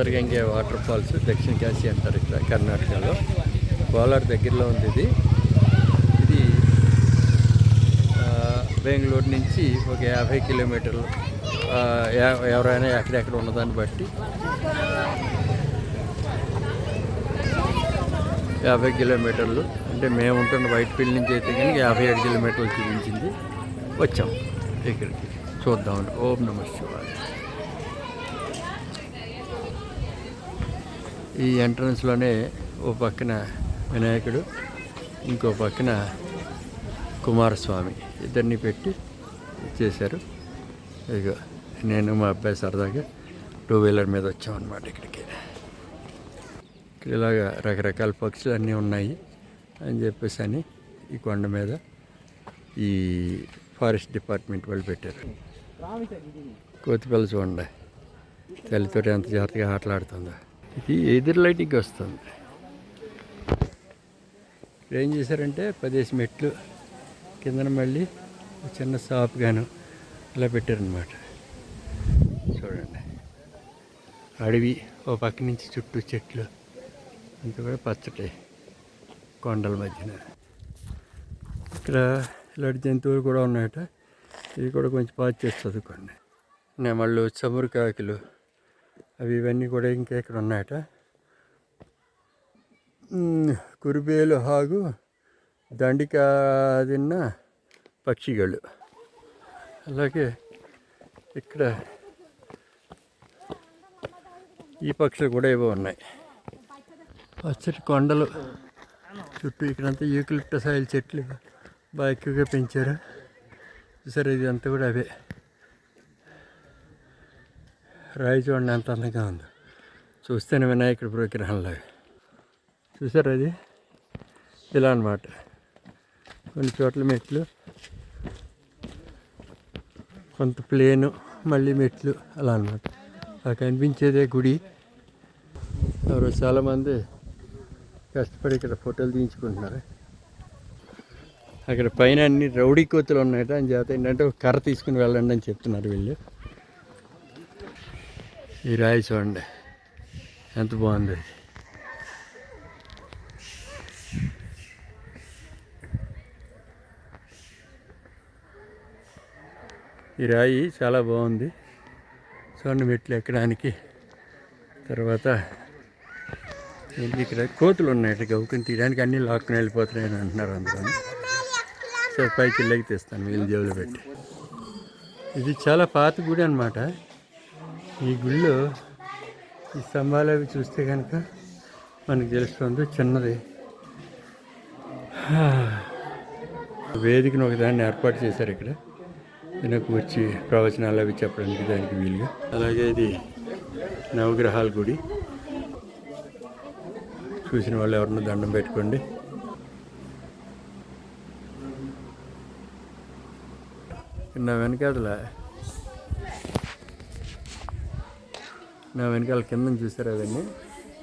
అంతర్గంగే water falls దక్షిణ కాశీ అంటారు ఇక్కడ కర్ణాటకలో. కోలార్ దగ్గరలో ఉంది ఇది. ఇది బెంగళూరు నుంచి ఒక యాభై కిలోమీటర్లు ఎవరైనా ఎక్కడెక్కడ ఉన్నదాన్ని బట్టి. యాభై కిలోమీటర్లు. అంటే మేము ఉంటున్న వైట్ఫీల్డ్ నుంచి అయితే కనుక యాభై ఏడు కిలోమీటర్లు చూపించింది. వచ్చాం ఇక్కడికి. చూద్దామని ఓం నమ శివాయ. ఈ ఎంట్రన్స్లోనే ఓ పక్కన వినాయకుడు ఇంకో పక్కన కుమారస్వామి. ఇద్దరిని పెట్టి చేశారు. ఇక నేను మా అబ్బాయి సరదాగా టూ వీలర్ మీద వచ్చామన్నమాట ఇక్కడికి. ఇక్కడ ఇలాగా రకరకాల పక్షులు అన్నీ ఉన్నాయి అని చెప్పేసి అని ఈ కొండ మీద ఈ ఫారెస్ట్ డిపార్ట్మెంట్ వాళ్ళు పెట్టారు. కోతిపల్లి చూడండి తల్లితో ఎంత జాగ్రత్తగా ఆటలాడుతుందో. ఇది ఎదురు లైటింగ్ వస్తుంది. ఏం చేశారంటే పదేసి మెట్లు కిందన మళ్ళీ చిన్న షాప్ గాను ఇలా పెట్టారనమాట చూడండి. అడవి ఓ పక్క నుంచి చుట్టూ చెట్లు అంతా కూడా పచ్చటి కొండల మధ్యన. ఇక్కడ ఇలాంటి జంతువులు కూడా ఉన్నాయట. ఇవి కూడా కొంచెం పాచి చేసి చదువుకోండి నెమళ్ళు చమురు కాకులు అవి ఇవన్నీ కూడా ఇంకా ఇక్కడ ఉన్నాయట. కురుబేలు హాగు దండికాదిన్న పక్షిಗಳು అలాగే ఇక్కడ ఈ పక్షులు కూడా ఏవో ఉన్నాయి. పచ్చటి కొండలు. చుట్టూ ఇక్కడంతా యూకలిప్టస్ ఆయిల్ చెట్లు బాగా ఎక్కువగా పెంచారు. సరే ఇది అంతా కూడా అవే. రాయి చూడండి ఎంత అందంగా ఉందో. చూస్తేనే వినాయకుడి విగ్రహంలాగా. చూసారు అది ఇలా అన్నమాట. కొన్ని చోట్ల మెట్లు. కొంత ప్లేను మళ్ళీ మెట్లు అలా అన్నమాట. అలా కనిపించేదే గుడి. ఎవరో చాలామంది కష్టపడి ఇక్కడ ఫోటోలు తీయించుకుంటున్నారు. అక్కడ పైన అన్ని రౌడీ కోతులు ఉన్నాయట. అని చేత ఏంటంటే ఒక కర్ర తీసుకుని వెళ్ళండి అని చెప్తున్నారు వీళ్ళు. ఈ రాయి చూడండి. ఎంత బాగుంది. ఈ రాయి చాలా బాగుంది. చూడండి మెట్లు ఎక్కడానికి. తర్వాత ఇక్కడ కోతులు ఉన్నాయి. గౌకుని తీయడానికి అన్నీ లాక్కుని వెళ్ళిపోతున్నాయని అంటున్నారు అందరూ సో పైకి వెళ్ళకి తెస్తాను. వీళ్ళు జేబులో పెట్టి. ఇది చాలా పాత గుడి అనమాట ఈ గుడిలో ఈ స్తంభాలు అవి చూస్తే కనుక మనకు తెలుస్తుంది చిన్నది. వేదికను ఒకదాన్ని ఏర్పాటు చేశారు ఇక్కడ. దీనికి వచ్చి ప్రవచనాలు అవి చెప్పడానికి దానికి వీలుగా. అలాగే ఇది నవగ్రహాల గుడి. చూసిన వాళ్ళు ఎవరన్నా దండం పెట్టుకోండి. నా వెనకాల నా వెనకాల కింద చూసారు అవన్నీ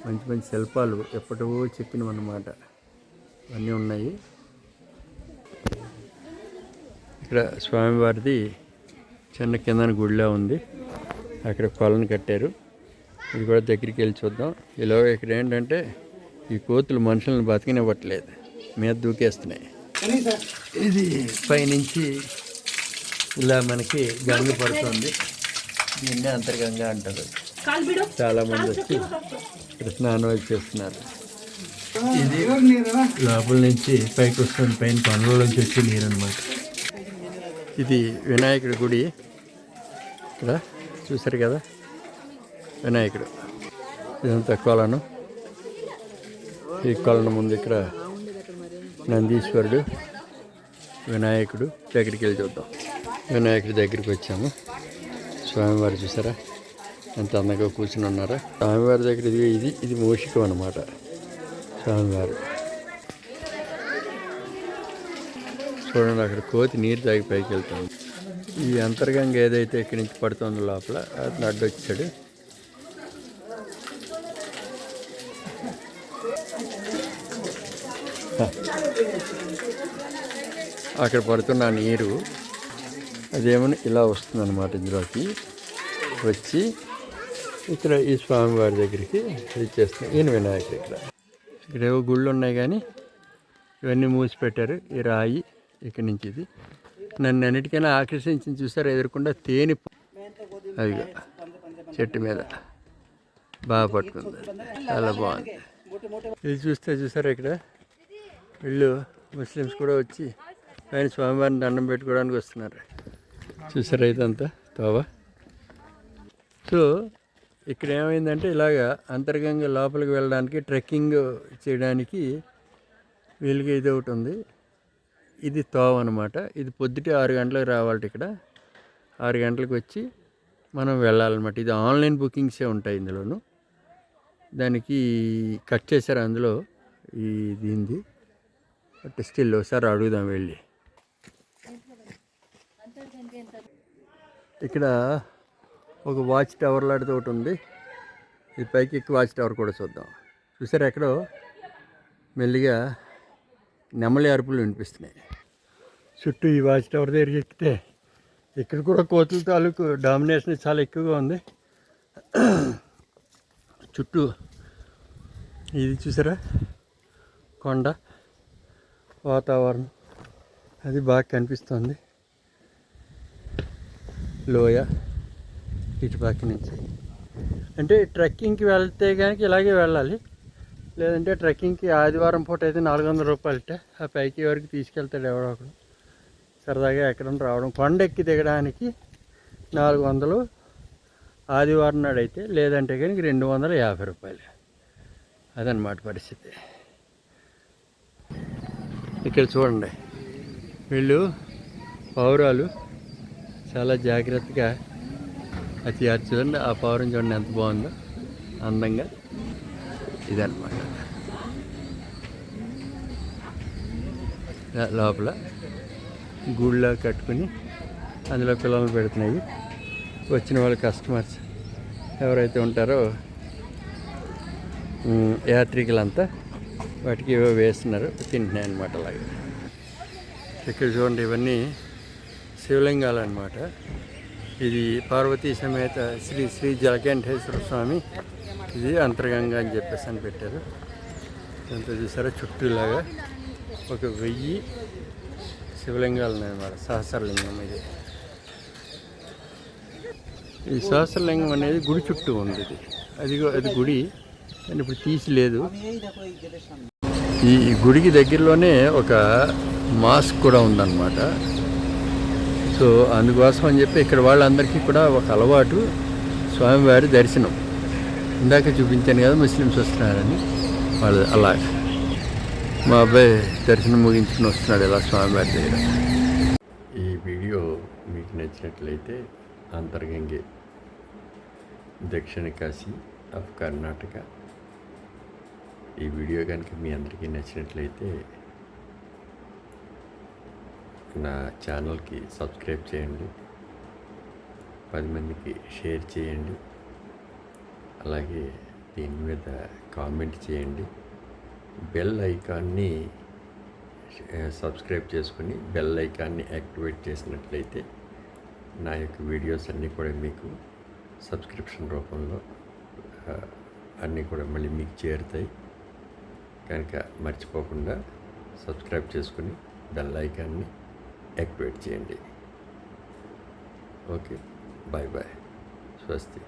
మంచి మంచి శిల్పాలు ఎప్పటివో చెక్కినవి అన్నమాట అన్నీ ఉన్నాయి. ఇక్కడ స్వామివారిది చిన్న కిందన గుడిలా ఉంది. అక్కడ కొలను కట్టారు. ఇది కూడా దగ్గరికి వెళ్ళి చూద్దాం. ఇలా ఇక్కడ ఏంటంటే ఈ కోతులు మనుషులను బతికినివ్వట్లేదు. మీద దూకేస్తున్నాయి. ఇది పైనుంచి ఇలా మనకి గంగ పడుతుంది. దీన్నే అంతర్గంగా అంటారు చాలా మంది వచ్చి స్నానం చేస్తున్నారు. ఇది లోపల నుంచి పైకి వస్తుంది పైన పనుల నుంచి వచ్చే నీరు అనమాట ఇది వినాయకుడి గుడి. ఇక్కడ చూసారు కదా? వినాయకుడు. ఇదంతా కొలను. ఈ కొలను ముందు ఇక్కడ నందీశ్వరుడు వినాయకుడు దగ్గరికి వెళ్ళి చూద్దాం. వినాయకుడి దగ్గరికి వచ్చాము. స్వామివారు చూసారా ఎంత అందంగా కూర్చుని ఉన్నారా? స్వామివారి దగ్గర ఇది ఇది ఇది మూషికం అనమాట స్వామివారు. చూడండి అక్కడ కోతి నీరు తాగి పైకి వెళ్తుంది. ఈ అంతర్గంగ ఏదైతే ఇక్కడి నుంచి పడుతుందో లోపల అతను అడ్డొచ్చాడు. అక్కడ పడుతున్న నీరు అదేమని ఇలా వస్తుందన్నమాట ఇందులోకి. వచ్చి ఇక్కడ ఈ స్వామివారి దగ్గరికి ఇచ్చేస్తున్నాం ఈయన వినాయకుడు ఇక్కడ. ఇక్కడ ఏవో గుళ్ళు ఉన్నాయి కానీ ఇవన్నీ మూసి పెట్టారు ఈ రాయి ఇక్కడి నుంచి ఇది. నన్ను అన్నిటికైనా ఆకర్షించి చూసారు? ఎదురకుండా తేనె అదిగా చెట్టు మీద. బాగా పట్టుకుంది. చాలా బాగుంది. ఇది చూస్తే చూసారా ఇక్కడ? వీళ్ళు ముస్లిమ్స్ కూడా వచ్చి ఆయన స్వామివారిని దండం పెట్టుకోవడానికి వస్తున్నారు. చూసారా ఇదంతా? తోవ. సో ఇక్కడ ఏమైందంటే ఇలాగా అంతర్గంగా లోపలికి వెళ్ళడానికి ట్రెక్కింగ్ చేయడానికి వీలుగా ఇది ఒకటి ఉంది. ఇది తోవ అనమాట ఇది పొద్దుటే ఆరు గంటలకు రావాలి ఇక్కడ. ఆరు గంటలకు వచ్చి మనం వెళ్ళాలన్నమాట. ఇది ఆన్లైన్ బుకింగ్సే ఉంటాయి ఇందులోను. దానికి కట్ చేశారు అందులో ఈ దీనిది బట్ స్టిల్ ఒకసారి అడుగుదాం వెళ్ళి. ఇక్కడ ఒక వాచ్ టవర్ లాంటిది ఒకటి ఉంది. ఈ పైకి ఎక్కి వాచ్ టవర్ కూడా చూద్దాం. చూసారా ఎక్కడో? మెల్లిగా నెమలి అరుపులు వినిపిస్తున్నాయి. చుట్టూ ఈ వాచ్ టవర్ దగ్గరికి ఎక్కితే ఇక్కడ కూడా కోతుల తాలూకు డామినేషన్ చాలా ఎక్కువగా ఉంది. చుట్టూ ఇది చూసారా? కొండ వాతావరణం. అది బాగా కనిపిస్తుంది. లోయ. ఇటు పక్క నుంచి. అంటే ట్రెక్కింగ్కి వెళ్తే కనుక ఇలాగే వెళ్ళాలి. లేదంటే ట్రెక్కింగ్కి ఆదివారం పూట అయితే నాలుగు వందల రూపాయలట. ఆ పైకి వరకు తీసుకెళ్తాడు ఎవడో ఒకడు. సరదాగా ఎక్కడ రావడం. కొండ ఎక్కి దిగడానికి నాలుగు వందలు ఆదివారం నాడు అయితే లేదంటే కనుక రెండు వందల యాభై రూపాయలు. అదనమాట పరిస్థితి. ఇక్కడ చూడండి. వీళ్ళు పౌరాలు చాలా జాగ్రత్తగా అది చూడండి ఆ పవరం చూడండి ఎంత బాగుందో. అందంగా. ఇదన్నమాట. ఇలా లోపల గూళ్ళ కట్టుకుని అందులో పిల్లలు పెడుతున్నాయి. వచ్చిన వాళ్ళ కస్టమర్స్ ఎవరైతే ఉంటారో యాత్రికులంతా వాటికి ఏవో వేస్తున్నారు. తింటున్నాయి అనమాట అలాగే. ఇక్కడ చూడండి ఇవన్నీ శివలింగాలు అనమాట ఇది పార్వతీ సమేత శ్రీ శ్రీ జలకంఠేశ్వర స్వామి. ఇది అంతర్గంగా అని చెప్పేసి అని పెట్టారు. ఇదంతా చూసారా? చుట్టూలాగా ఒక వెయ్యి శివలింగాలు ఉన్నాయన్నమాట సహస్రలింగం ఇది. ఈ సహస్రలింగం అనేది గుడి చుట్టూ ఉంది ఇది. అది అది గుడి. కానీ ఇప్పుడు తీసి లేదు. ఈ గుడికి దగ్గరలోనే ఒక మాస్క్ కూడా ఉందన్నమాట. సో అందుకోసం అని చెప్పి ఇక్కడ వాళ్ళందరికీ కూడా ఒక అలవాటు స్వామివారి దర్శనం. ఇందాక చూపించాను కదా ముస్లిమ్స్ వస్తున్నారని. వాళ్ళు అలా మా అబ్బాయి దర్శనం ముగించుకుని వస్తున్నాడు ఇలా స్వామివారి దగ్గర. ఈ వీడియో మీకు నచ్చినట్లయితే అంతర్గంగే దక్షిణ కాశీ ఆఫ్ కర్ణాటక. ఈ వీడియో కనుక మీ అందరికీ నచ్చినట్లయితే నా ఛానల్కి సబ్స్క్రైబ్ చేయండి. పది మందికి షేర్ చేయండి. అలాగే దీని మీద కామెంట్ చేయండి. బెల్ ఐకాన్ని సబ్స్క్రైబ్ చేసుకుని బెల్ ఐకాన్ని యాక్టివేట్ చేసినట్లయితే నా యొక్క వీడియోస్ అన్నీ కూడా మీకు సబ్స్క్రిప్షన్ రూపంలో అన్నీ కూడా మళ్ళీ మీకు చేరుతాయి. కనుక మర్చిపోకుండా సబ్స్క్రైబ్ చేసుకుని బెల్ ఐకాన్ని యాక్టివేట్ చేయండి. ఓకే. బాయ్ బాయ్ స్వస్తి.